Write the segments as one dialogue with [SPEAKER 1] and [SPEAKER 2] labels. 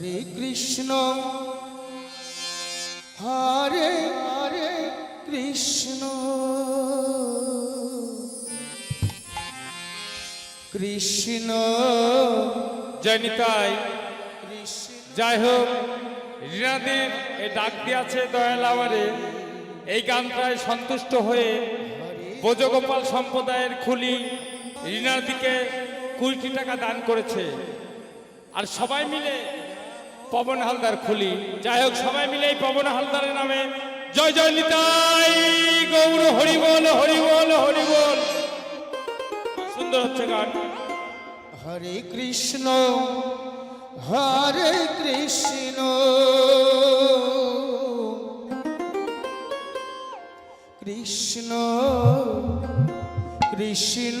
[SPEAKER 1] হরে
[SPEAKER 2] কৃষ্ণ। হরে হরে কৃষ্ণ। কৃষ্ণ।
[SPEAKER 3] জয়নিতাই যাই হোক, রিনাদের এই ডাক দিয়েছে দয়াল আমারে এই গানটায় সন্তুষ্ট হয়ে ব্রজগোপাল সম্প্রদায়ের খুলি রিনার দিকে কুড়িটি টাকা দান করেছে। আর সবাই মিলে পবন হালদার খুলি। যাই হোক, সবাই মিলে এই পবন হালদারের নামে জয় জয় নিতাই। গৌর হরিবল হরিবল হরিবল। সুন্দর হচ্ছে গান।
[SPEAKER 2] হরে কৃষ্ণ হরে কৃষ্ণ। কৃষ্ণ কৃষ্ণ।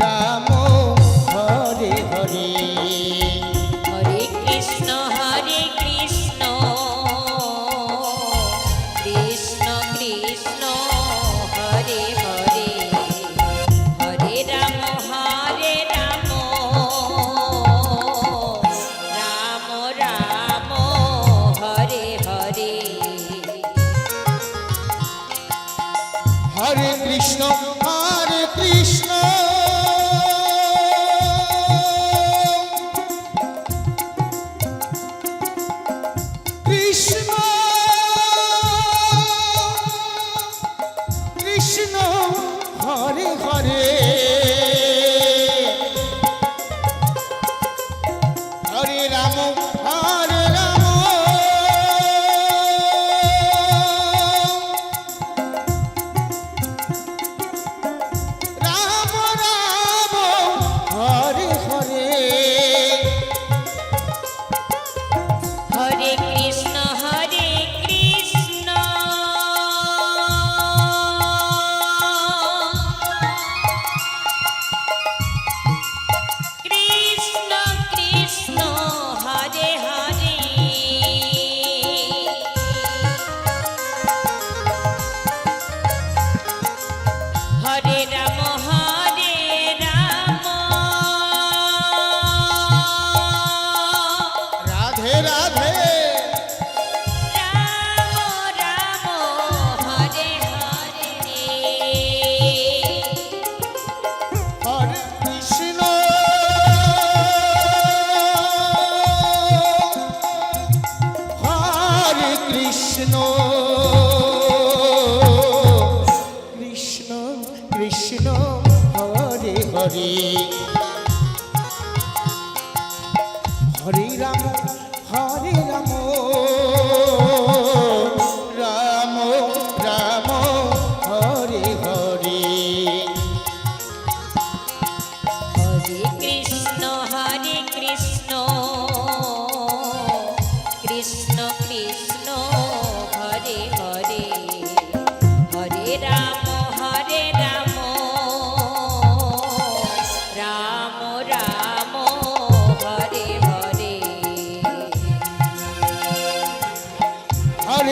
[SPEAKER 1] রাম হরে হরে। হরে
[SPEAKER 2] হরে